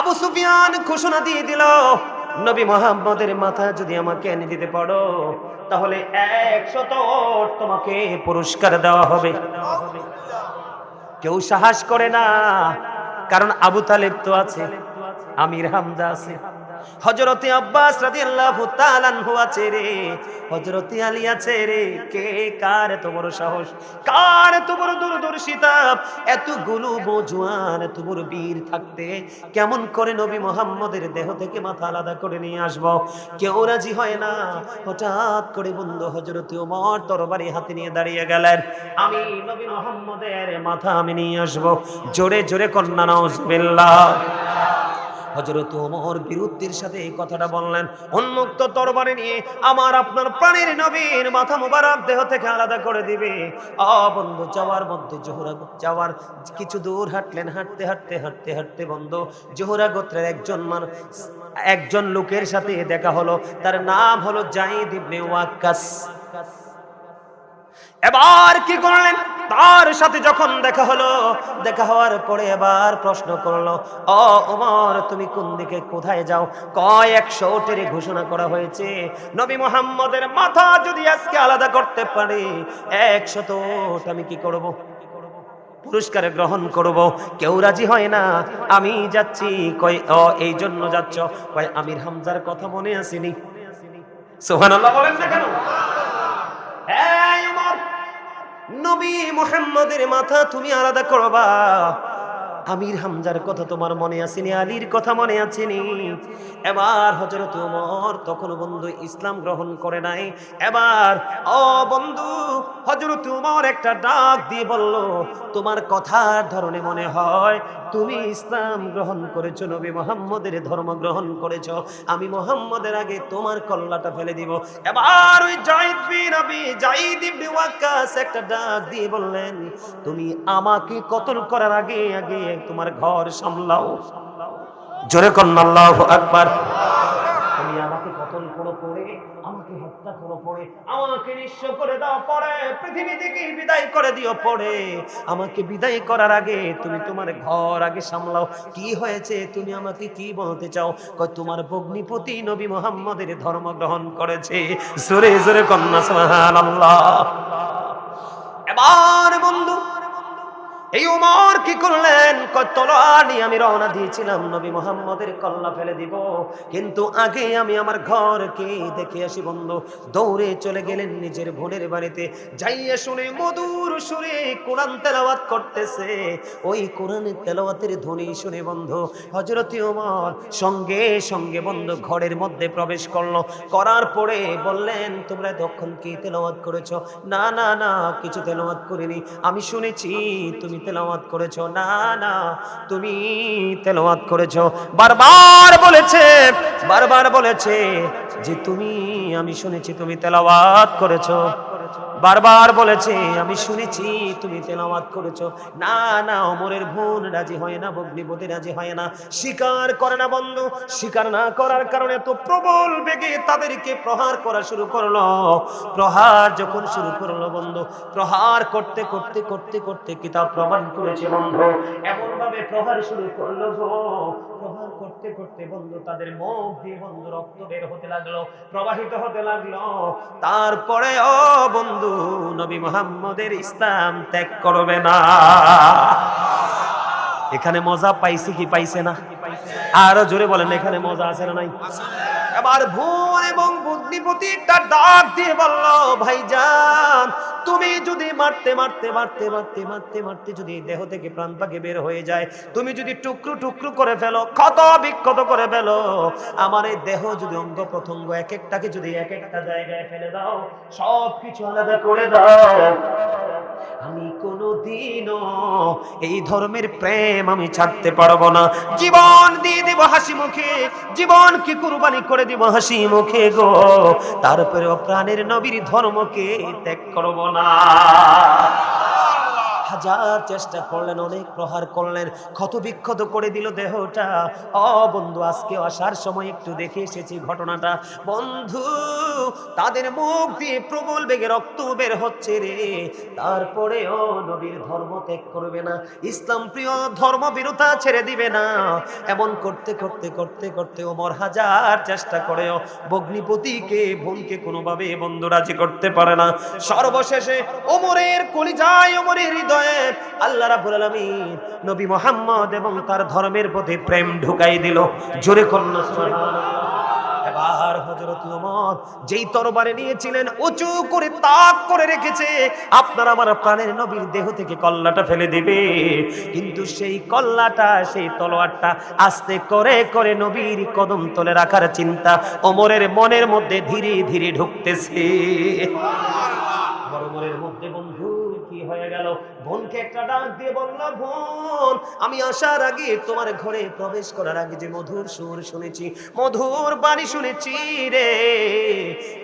আবু সুফিয়ান ঘোষণা দিয়ে দিল, নবী মোহাম্মদের মাথা যদি আমাকে এনে দিতে পারো, তাহলে একশত তোমাকে পুরস্কার দেওয়া হবে। কেউ সাহস করে না, কারণ আবু তালেব তো আছে, আমির হামদা আছে। হজরতে আব্বাস রাদিয়াল্লাহু তাআলা আনহু আছে রে। হজরতে আলী আছে রে। কে, কার এত বড় সাহস? কার এত বড় দূরদর্শিতা? এতগুলো বোঝুয়ান এত বড় বীর থাকতে কেমন করে নবী মোহাম্মদের দেহ থেকে মাথা আলাদা করে নিয়ে আসব? কেউ রাজি হয় না। হঠাৎ করে বন্ধু হজরতে ওমর তরবারি হাতে নিয়ে দাঁড়িয়ে গেলেন। আমি নবী মোহাম্মদের মাথা আমি নিয়ে আসব। জোরে জোরে কন্যা নজবিল্লাহ হজরত ওমর বিরুদ্ধের সাথে এই কথাটা বললেন, উন্মুক্ত তরবারি নিয়ে আমার আপনার প্রাণের নবীর মাথা মুবারক দেহ থেকে আলাদা করে দিবে। বন্ধু, যাওয়ার মধ্যে জোহরা, যাওয়ার কিছু দূর হাঁটলেন, হাঁটতে হাঁটতে হাঁটতে হাঁটতে বন্ধু, জোহরা গোত্রের একজন মান, একজন লোকের সাথে দেখা হলো, তার নাম হলো জাহিদ ইবনে ওয়াক্কাস। এবার কি করলেন? তার সাথে যখন দেখা হলো, দেখা হওয়ার পরে এবার প্রশ্ন করল, ও ওমর, তুমি কোন দিকে, কোথায় যাও? কয় একশো টেরে ঘোষণা করা হয়েছে। নবী মোহাম্মদের মাথা যদি আজকে আলাদা করতে পারি একশত আমি কি করব? পুরস্কার গ্রহণ করব। কেউ রাজি হয় না। আমি যাচ্ছি। কয়, ও, এই জন্য যাচ্ছ? কয়, আমির হামজার কথা মনে আসেনি। সোহানাল্লাহ বলেন না কেন? নবী মোহাম্মদের মাথা তুমি আলাদা করবা। আমির হামজার কথা তোমার মনে আসেনি, আলীর কথা মনে আসেনি। এবার হজরত উমর তখন বন্ধু ইসলাম গ্রহণ করে নাই। এবার, ও বন্ধু হজরত উমর একটা ডাক দিয়ে বলল, তোমার কথার ধরনে মনে হয় তুমি ইসলাম গ্রহণ করেছ, নবী মোহাম্মদের ধর্ম গ্রহণ করেছ। আমি মোহাম্মদের আগে তোমার কল্লাটা ফেলে দিব। এবার ওই জাইদ বিন আবি জাইদ ইবনে ওয়াক্কাস একটা ডাক দিয়ে বললেন, তুমি আমাকে কতল করার আগে আগে তোমার ঘর সামলাও। জোরে কন্যা, আল্লাহু আকবার। তুমি আমাকে কতল করো পড়ে আমাকে হত্যা করো পড়ে আমাকে নিঃস্ব করে দাও, পরে পৃথিবী থেকে বিদায় করে দিও, পরে আমাকে বিদায় করার আগে তুমি তোমার ঘর আগে সামলাও। কি হয়েছে? তুমি আমাকে কি বলতে চাও? তোমার ভগ্নিপতি নবী মোহাম্মদের ধর্ম গ্রহণ করেছে। জোরে জোরে কন্যা, সুবহানাল্লাহ। এবার বন্ধু এই উমর কি করলেন? কয় তলোয়ার আমি রওনা দিয়েছিলাম, নবী মোহাম্মদের কল্লা ফেলে দিব। কিন্তু আগে আমি আমার ঘর কে দেখে আসি বন্ধু, দৌড়ে চলে গেলেন নিজের বোনের বাড়িতে। যাইয়া শুনে মধুর সুরে কোরআন তেলাওয়াত করতেছে। ওই কোরআনের তেলাওয়াতের ধ্বনি শুনে বন্ধু হজরতি উমর সঙ্গে সঙ্গে বন্ধু ঘরের মধ্যে প্রবেশ করল। করার পরে বললেন, তোমরা তখন কি তেলাওয়াত করেছ? না না না, কিছু তেলাওয়াত করিনি। আমি শুনেছি তুমি তেলাওয়াত করেছ? না না, তুমি তেলাওয়াত করেছ। বারবার বলেছে বারবার বলেছে যে তুমি, আমি শুনেছি তুমি তেলাওয়াত করেছ। বারবার বলেছে, আমি শুনেছি, তুমি তেলাওয়াত করেছ। না না, অমরের বোন রাজি হয় না, ভগ্নিপতি রাজি হয় না। স্বীকার করে না, বন্ধু। স্বীকার না করার কারণে তো প্রবল বেগে তাদেরকে প্রহার করা শুরু করল। প্রহার যখন শুরু করল, বন্ধু, প্রহার করতে করতে করতে করতে কিতাব প্রমাণ করেছে, বন্ধু। এমন ভাবে প্রহার শুরু করল প্রহার করতে করতে বন্ধু, তাদের মুখ দিয়ে বন্ধু রক্ত বের হতে লাগল, প্রবাহিত হতে লাগল। তারপরে ও বন্ধু, নবী মোহাম্মদের ইসলাম ত্যাগ করবে না। এখানে মজা পাইছে কি পাইছে না? আরও জোরে বলেন, এখানে মজা আছে না নাই? এবার ভুল এবং বুদ্ধিপতি একটা ডাক দিয়ে বলল, ভাইজান, তুমি যদি মারতে মারতে মারতে মারতে মারতে মারতে যদি দেহ থেকে প্রাণ পাকে বের হয়ে যায়, তুমি যদি টুকরো টুকরো করে ফেলো, ক্ষত বিক্ষত করে ফেলো, আমার এই দেহ যদি অঙ্গ প্রত্যঙ্গ এক একটাকে যদি এক একটা জায়গায় ফেলে দাও সব কিছু আলাদা করে দাও। আমি কোনোদিনও এই ধর্মের প্রেম আমি ছাড়তে পারব না। জীবন দিয়ে দেব হাসি মুখে জীবন কি কুরবানি করে দিব হাসি মুখে গো তারপরে প্রাণের নবীর ধর্মকে ত্যাগ করব না। হাজার চেষ্টা করলেন, অনেক প্রহার করলেন ক্ষত বিক্ষত করে দিল দেহটা। অ বন্ধু, আজকে আসার সময় একটু দেখে এসেছি ঘটনাটা। বন্ধু, তাদের মুখ দিয়ে প্রবল বেগে রক্ত বের হচ্ছে রে। তারপরেও নবীর ধর্ম ত্যাগ করবে না, ইসলাম প্রিয় ধর্ম বিরতা ছেড়ে দিবে না। এমন করতে করতে করতে করতে ওমর হাজার চেষ্টা করেও ভগ্নিপতিকে, বোনকে কোনোভাবে বন্ধু রাজি করতে পারে না। সর্বশেষে ওমরের কলিজায়, ওমরের হৃদয়ে আল্লাহ রাব্বুল আলামিন নবী মোহাম্মদ এবং তার ধর্মের প্রতি প্রেম ঢুকাই দিল। জোরে যেই তরবারে নিয়েছিলেন, উঁচু করে তাক করে রেখেছে। আপনার আমার প্রাণের নবীর দেহ থেকে কল্লাটা ফেলে কিন্তু সেই কল্লাটা, সেই তলোয়ারটা আস্তে করে করে নবীর কদম তলে রাখার চিন্তা ওমরের মনের মধ্যে ধীরে ধীরে ঢুকতেছে। বোনকে একটা ডাক দিয়ে বলল, বোন, আমি আসার আগে তোমার ঘরে প্রবেশ করার আগে যে মধুর সুর শুনেছি, মধুর বাণী শুনেছি রে।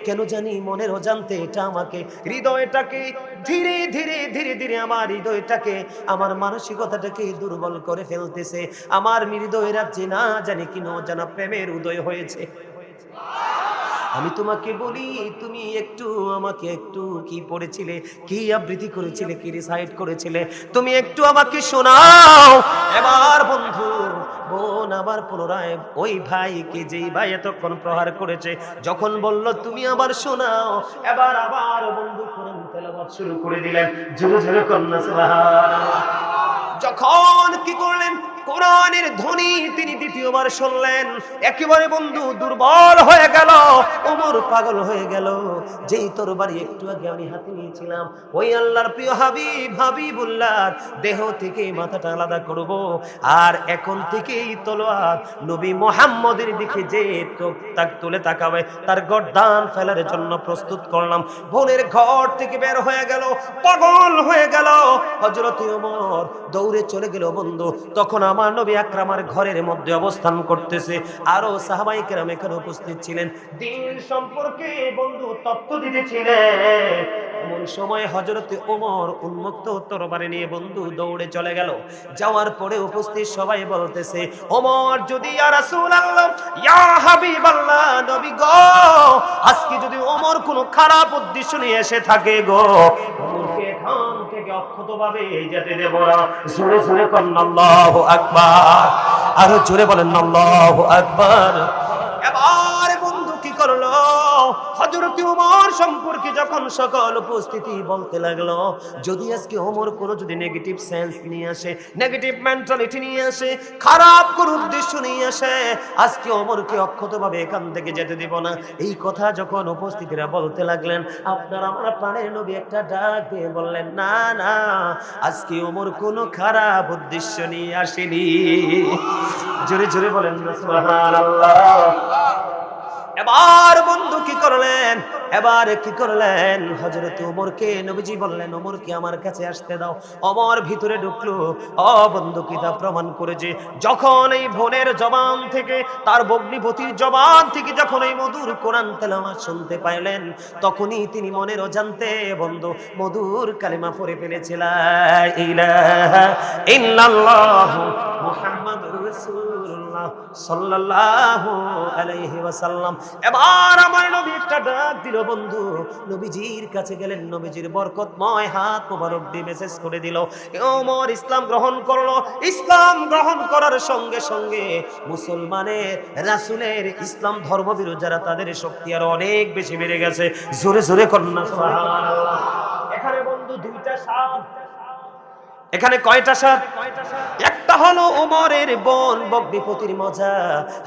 কেন জানি মনের অজান্তে এটা আমাকে, হৃদয়টাকে ধীরে ধীরে ধীরে ধীরে আমার হৃদয়টাকে, আমার মানসিকতাটাকে দুর্বল করে ফেলতেছে। আমার হৃদয় রাজ্যে না জানি কি জানা প্রেমের উদয় হয়েছে। আমি তোমাকে বলি, তুমি একটু আমাকে একটু কি পড়েছিলে, কি আবৃত্তি করেছিলে, কি রিসাইড করেছিলে, তুমি একটু আমাকে শোনাও। এবার বন্ধু, বোন আবার পুনরায়, ওই ভাইকে যেই ভাই এতক্ষণ প্রহার করেছে, যখন বলল, তুমি আবার শোনাও। এবার আবার বন্ধু কোরআন তেলাওয়াত শুরু করে দিলেন। জোরে জোরে কন্যা যখন কি করলেন? কোরআনের ধ্বনি তিনি দ্বিতীয়বার শুনলেন। একেবারে বন্ধু, দুর্বল হয়ে গেল ওমর পাগল হয়ে গেল। যেই তরবারি একটু আগে আমি হাতে নিয়েছিলাম, ওই আল্লাহর প্রিয় হাবিব হাবিবুল্লাহর দেহ থেকে মাথাটা আলাদা করব। আর এখন থেকে এই তলোয়ার নবী মোহাম্মদের দিকে যে তাক তুলে তাকাবে, তার গর্দান ফেলার জন্য প্রস্তুত করলাম। বোনের ঘর থেকে বের হয়ে গেল, পাগল হয়ে গেল। হজরত ওমর দৌড়ে চলে গেল, বন্ধু, তখন আমার নবী আকরামার ঘরের মধ্যে অবস্থান করতেছে। আরও সাহাবাই কেরাম এখানে উপস্থিত ছিলেন। দিন সম্পর্কে বন্ধু তত্ত্ব দিতেছিলেন আজকে যদি ওমর কোনো খারাপ উদ্দেশ্য নিয়ে এসে থাকে গো থেকে অক্ষতভাবে যেতে দেব। না জোরে কন্যা আল্লাহু আকবার। আরও জোরে বলেন, আল্লাহু আকবার। এবার বন্ধু কি করল? হযরত ওমর সম্পর্কে যখন সকল উপস্থিতি বলতে লাগল, যদি আজকে ওমর কোনো যদি নেগেটিভ সেন্স নিয়ে আসে নেগেটিভ মেন্টালিটি নিয়ে আসে, খারাপ কোনো উদ্দেশ্য নিয়ে আসে, আজকে ওমরকে অক্ষতভাবে এখান থেকে যেতে দিব না। এই কথা যখন উপস্থিতিরা বলতে লাগলেন, আপনার আমার প্রাণের নবী একটা ডাক দিয়ে বললেন, না না, আজকে ওমর কোনো খারাপ উদ্দেশ্য নিয়ে আসেনি। জোরে জোরে বলেন না সুবহানাল্লাহ। এবার বন্ধু কি করলেন? এবার কি করলেন? হজরত ওমরকে নবীজি বললেন, ওমরকে আমার কাছে আসতে দাও। অমর ভিতরে ঢুকলো। অ বন্ধু কিতাব প্রমাণ করেছে? যখন এই বোনের জবান থেকে, তার বগ্নিপতির জবান থেকে যখন এই মধুর কোরআন তেলাওয়াত শুনতে পাইলেন, তখনই তিনি মনের অজান্তে, বন্ধু, মধুর কালিমা পড়ে ফেলেছিলেন ইলাহা ইল্লাল্লাহু মুহাম্মাদুর ইসলাম গ্রহণ করল। মুসলমানের, রাসূলের ইসলাম যারা তাদের শক্তি আরও অনেক বেশি বেড়ে গেছে। জোরে জোরে কন্যা এখানে বন্ধু দুইটা এখানে কয়টা সাপ? একটা হলো ওমরের বোন বগ্নিপতির মজা।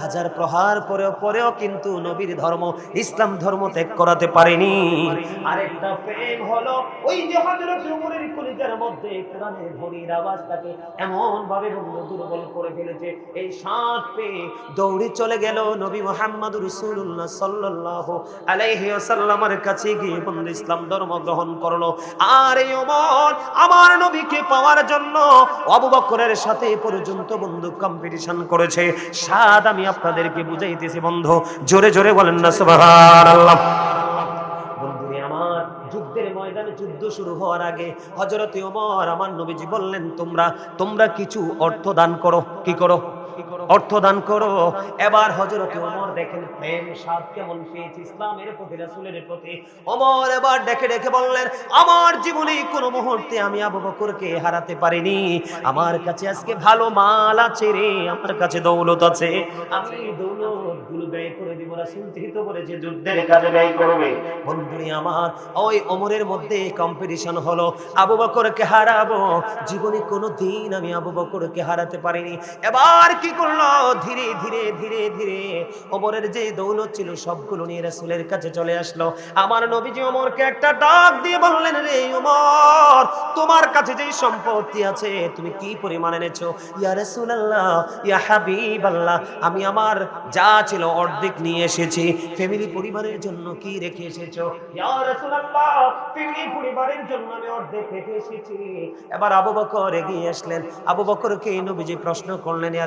হাজার প্রহার পরেও পরেও কিন্তু নবীর ধর্ম, ইসলাম ধর্ম ত্যাগ করাতে পারেনি। আরেকটা প্রেম হলো ওই যে হযরত ওমরের কলিজার মধ্যে কোরআনের ধ্বনির আওয়াজটাকে এমন ভাবে দুর্বল করে ফেলেছে। এই সাত পেয়ে দৌড়ে চলে গেল নবী মোহাম্মদ রাসূলুল্লাহ সাল্লাল্লাহু আলাইহি ওয়াসাল্লামের কাছে গিয়ে বন্ধু ইসলাম ধর্ম গ্রহণ করল। আর এই ওমর আমার নবীকে পাওয়ার জন্য আবু বকরের সাথে এ পর্যন্ত বন্ধু কম্পিটিশন করেছে। স্বাদ আমি আপনাদেরকে বুঝাইতেছি, বন্ধু। জোরে জোরে বলেন না, সুবহানাল্লাহ। ময়দানে যুদ্ধ শুরু হওয়ার আগে হজরত ওমর, আমার নবীজি বললেন, তোমরা তোমরা কিছু অর্থ দান করো। কি করো? অর্থ দান করো। এবার হজরত ওমর দেখেন, প্রেম সাদ কেমন পেয়েছে? ইসলামের প্রতি, রাসূলের প্রতি। ওমর এবার ডেকে ডেকে বললেন, আমার জীবনে কোনো মুহূর্তে আমি আবু বকরকে হারাতে পারিনি। আমার কাছে আজকে ভালো মাল আছে রে, আমার কাছে দৌলত আছে। আমি দৌলতগুলো ব্যয় করে দিব রাসূল যেহেতু করেছে যুদ্ধের কাজে ব্যয় করবে। বন্ধুরে আমার, ওই ওমরের মধ্যে কম্পিটিশন হলো। আবু বকরকে হারাবো। জীবনে কোনো দিন আমি আবু বকরকে হারাতে পারিনি। এবার কি করল? ধীরে ধীরে ধীরে ধীরে ওমরের যে দৌলত ছিল সবগুলো নিয়ে রাসূলের কাছে চলে আসলো। আমার নবীজি ওমরকে একটা ডাক দিয়ে বললেন, রে ওমর, তোমার কাছে যে সম্পত্তি আছে, তুমি কি পরিমাণ এনেছো? ইয়া রাসূলুল্লাহ, ইয়া হাবিবাল্লাহ, আমি আমার যা ছিল অর্ধেক নিয়ে এসেছি। ফ্যামিলি পরিবারের জন্য কি রেখে এসেছ? ইয়া রাসূলুল্লাহ, ফ্যামিলি পরিবারের জন্য আমি অর্ধেক রেখে এসেছি। এবার আবু বকর এগিয়ে আসলেন। আবু বকরকে নবীজি প্রশ্ন করলেন, ইয়া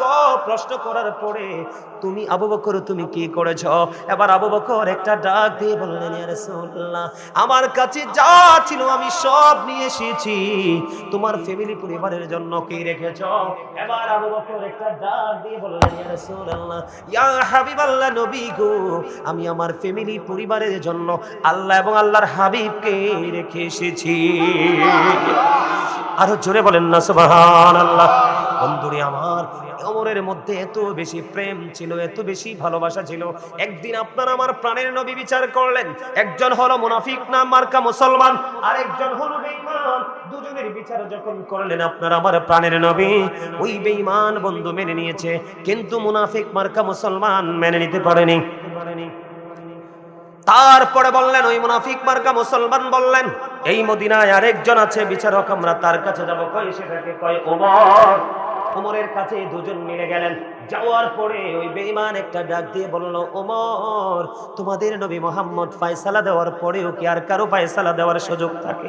গো, প্রশ্ন করার পরে তুমি আবু বকর, তুমি কি করেছ? এবার আবু বকর একটা ডাক দিয়ে বললেন আমার কাছে যা ছিল আমি সব নিয়ে এসেছি। তোমার ফ্যামিলি পরিবারের জন্য কি রেখেছ? এবার আবু বকর একটা ডাক দিয়ে বললেন আমি আমার ফ্যামিলি পরিবারের জন্য আল্লাহ এবং আল্লাহর হাবিবকে রেখে এসেছি। আরও জোরে বলেন না, সুবহানাল্লাহ। বন্ধুরে আমার, অমরের মধ্যে এত বেশি প্রেম ছিল, এত বেশি ভালোবাসা ছিল। একদিন আপনার আমার প্রাণের নবী বিচার করলেন। একজন হলো মুনাফিক নাম মার্কা মুসলমান আর একজন হলো বেঈমান। দুজনের বিচার যখন করলেন, আপনার আমার প্রাণের নবী ওই বেঈমান বন্ধু মেনে নিয়েছে। কিন্তু মুনাফিক মার্কা মুসলমান মেনে নিতে পারেনি। তারপরে বললেন, ওই মুনাফিক মার্কা মুসলমান বললেন এই মদিনায় আরেকজন আছে, বিচারক, আমরা তার কাছে যাব। কয় সেটাকে? কয় ওমর। ওমরের কাছে দুজন মিলে গেলেন। যাওয়ার পরে ওই বেঈমান একটা ডাক দিয়ে বলল, ওমর, তোমাদের নবী মোহাম্মদ ফায়সালা দেওয়ার পরেও কি আর কারও ফায়সালা দেওয়ার সুযোগ থাকে?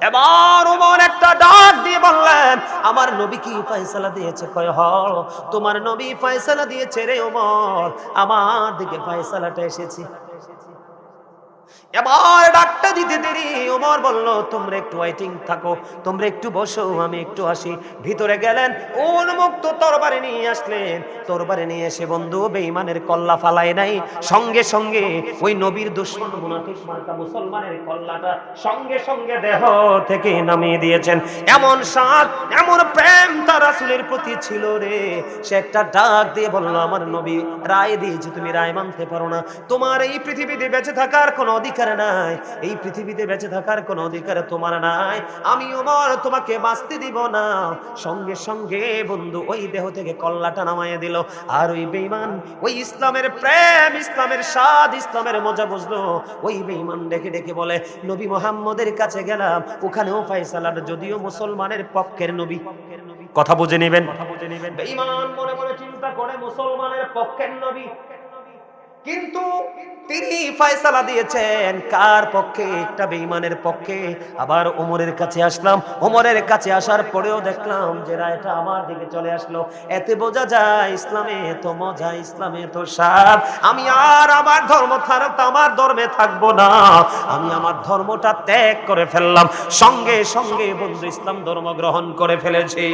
এবার ওমর একটা ডাক দিয়ে বললেন, আমার নবী কি ফায়সালা দিয়েছে? কয়, হ, তোমার নবী ফায়সালা দিয়েছে রে ওমর। আমার দিকে ফায়সালাটা এসেছে। এবার ডাকটা দিতে দেরি। ওমর বলল, তোমরা একটু ওয়েটিং থাকো, তোমরা একটু বসো, আমি একটু আসি। ভিতরে গেলেন, উন্মুক্ত তরবারে নিয়ে আসলেন। তরবারে নিয়ে এসে বন্ধু, বেঈমানের কল্লা ফালাই নাই। সঙ্গে সঙ্গে ওই নবীর দুশ্মন মুনাফিক মার্কা মুসলমানের কল্লাটা সঙ্গে সঙ্গে দেহ থেকে নামিয়ে দিয়েছেন। এমন সাত এমন প্রেম তার রাসূলের প্রতি ছিল রে। সে একটা ডাক দিয়ে বলল, আমার নবী, রায় দিয়েছে, তুমি রায় মানতে পারো না। তোমার এই পৃথিবীতে বেঁচে থাকার কোনো অধিকার নাই। এই পৃথিবীতে বেঁচে থাকার কোনো অধিকার তোমার নাই। আমি ওমর, তোমাকে বাঁচতে দিব না। সঙ্গে সঙ্গে বন্ধু ওই দেহ থেকে কল্লাটা নামাইয়ে দিল। আর ওই বেঈমান, ওই ইসলামের প্রেম, ইসলামের স্বাদ, ইসলামের মজা বুঝলো। ওই বেঈমান ডেকে ডেকে বলে, নবী মোহাম্মদের কাছে গেলাম। ওখানেও ফাইসালার যদিও মুসলমানের পক্ষের নবী। কথা বুঝে নেবেন? বেঈমান মনে মনে চিন্তা করে, মুসলমানের পক্ষের নবী। কিন্তু তিনি ফয়সালা দিয়েছেন। কার পক্ষে? একটা বেঈমানের পক্ষে। আবার ওমরের কাছে আসলাম। ওমরের কাছে আসার পরেও দেখলাম যে রায়টা আমার দিকে চলে আসলো। এতে বোঝা যায়, ইসলামে তো মজা, ইসলামে তো সার আমি আর আমার ধর্ম ছাড়া আমার ধর্মে থাকব না। আমি আমার ধর্মটা ত্যাগ করে ফেললাম। সঙ্গে সঙ্গে বন্ধু ইসলাম ধর্ম গ্রহণ করে ফেলেছি।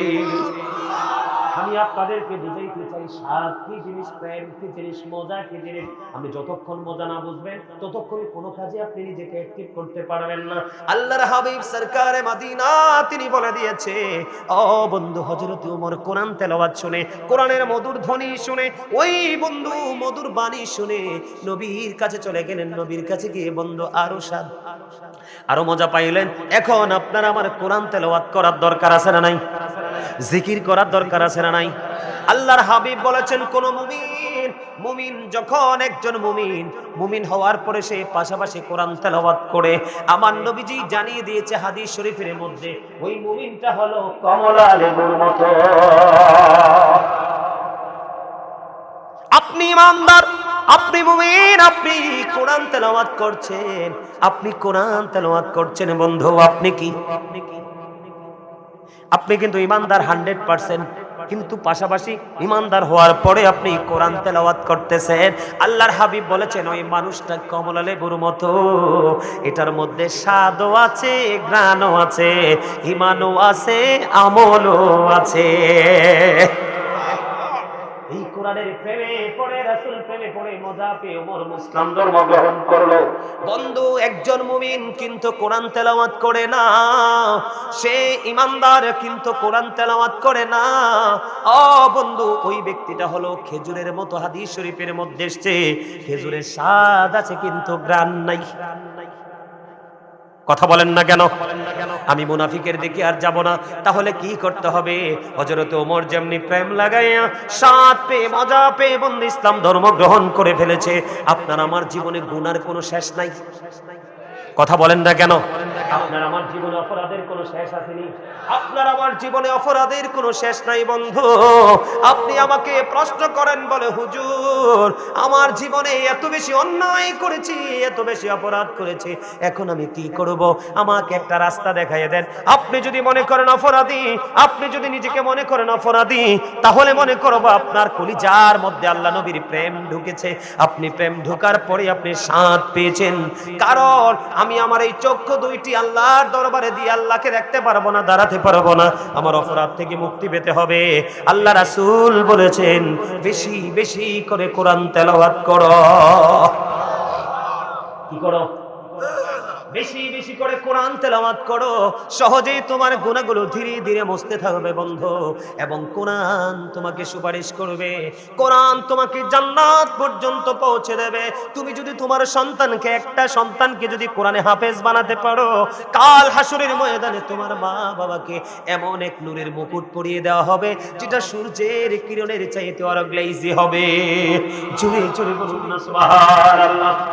বুঝাইতে চাই কি জিনিস, প্রেম কি জিনিস, মজা কি জিনিস? আপনি যতক্ষণ মজা না বুঝবেন, ততক্ষণ কাজে আপনি নিজেকে অ্যাক্টিভ করতে পারবেন না। আল্লাহর হাবিব মাদিনা, তিনি বলে দিয়েছে, ও বন্ধু হযরত ওমর কোরআন তেলাওয়াত শুনে, কোরআনের মধুর ধ্বনি শুনে, ওই বন্ধু মধুর বাণী শুনে নবীর কাছে চলে গেলেন। নবীর কাছে গিয়ে, বন্ধু, আরও স্বাদ, আরও মজা পাইলেন। এখন আপনার আমার কোরআন তেলাওয়াত করার দরকার আছে না নাই? জিকির করার দরকার আছে না নাই? আল্লাহর হাবিব বলেছেন, কোন মুমিন মুমিন যখন একজন মুমিন মুমিন হওয়ার পরে সে পাশাপাশি কোরআন তেলাওয়াত করে। আমার নবীজি জানিয়ে দিয়েছে হাদিস শরীফের মধ্যে, ওই মুমিনটা হলো কমলা লেবুর মতো। আপনি ইমানদার, আপনি মুমিন, আপনি কোরআন তেলাওয়াত করছেন। আপনি কোরআন তেলাওয়াত করছেন বন্ধু আপনি কি আপনি কি? আপনি কিন্তু ইমানদার হান্ড্রেড পার্সেন্ট। কিন্তু পাশাপাশি ইমানদার হওয়ার পরে আপনি কোরআন তেলাওয়াত করতেছেন। আল্লাহর হাবিব বলেছেন, ওই মানুষটা কমলা লেবুর মতো। এটার মধ্যে স্বাদও আছে গ্রানও আছে, ইমানও আছে, আমলও আছে। কোরআনের প্রেমে পড়ে রাসূল প্রেমে পড়ে মজা পেয়ে ওমর মুসলিম। ধর্ম গ্রহণ করল। বন্ধু একজন মুমিন কিন্তু কোরআন তেলাওয়াত করে না। সে ইমানদার কিন্তু কোরআন তেলাওয়াত করে না। বন্ধু ওই ব্যক্তিটা হলো খেজুরের মতো হাদিস শরীফের মধ্যে এসছে। খেজুরের স্বাদ আছে কিন্তু গ্রান নাই। কথা বলেন না কেন? আমি মুনাফিকের দিকে আর যাব না। তাহলে কি করতে হবে? হজরত ওমর যেমনি প্রেম লাগাইয়া সাত পেয়ে মজা পেয়ে বন্ধু ইসলাম ধর্ম গ্রহণ করে ফেলেছে, আপনার আমার জীবনে গুনার কোনো শেষ নাই। কথা বলেন না কেন? আমার জীবনে এত বেশি অন্যায় করেছি, এত বেশি অপরাধ করেছি, এখন আমি কি করব? আমাকে একটা রাস্তা দেখাইয়ে দেন। আপনি যদি মনে করেন অপরাধী, আপনি যদি নিজেকে মনে করেন অপরাধী, তাহলে মনে করব আপনার কলিজার মধ্যে আল্লাহ নবীর প্রেম ঢুকেছে। আপনি প্রেম ঢুকার পরে আপনি স্বাদ পেয়েছেন। কারণ আমি আমার এই চক্ষু দুইটি আল্লাহর দরবারে দিয়ে আল্লাহকে দেখতে পারব না, দাঁড়াতে পারব না। আমার অপরাধ থেকে মুক্তি পেতে হবে। আল্লাহ রাসুল বলেছেন, বেশি বেশি করে কোরআন তেলাওয়াত করো। কি করো? বেশি বেশি করে কোরআন তেলাওয়াত করো। সহজেই তোমার গুণাগুলো ধীরে ধীরে মুছতে থাকবে বন্ধু। এবং কোরআন তোমাকে সুপারিশ করবে। কোরআন তোমাকে জান্নাত পর্যন্ত পৌঁছে দেবে। তুমি যদি তোমার সন্তানকে, একটা সন্তানকে যদি কোরআনে হাফেজ বানাতে পারো, কাল হাসুরের ময়দানে তোমার মা বাবাকে এমন এক নূরের মুকুট পরিয়ে দেওয়া হবে, যেটা সূর্যের কিরণের চাইতে আরও গ্লেজি হবে। জুড়ে জুড়ে বলুন না, সুবহানাল্লাহ।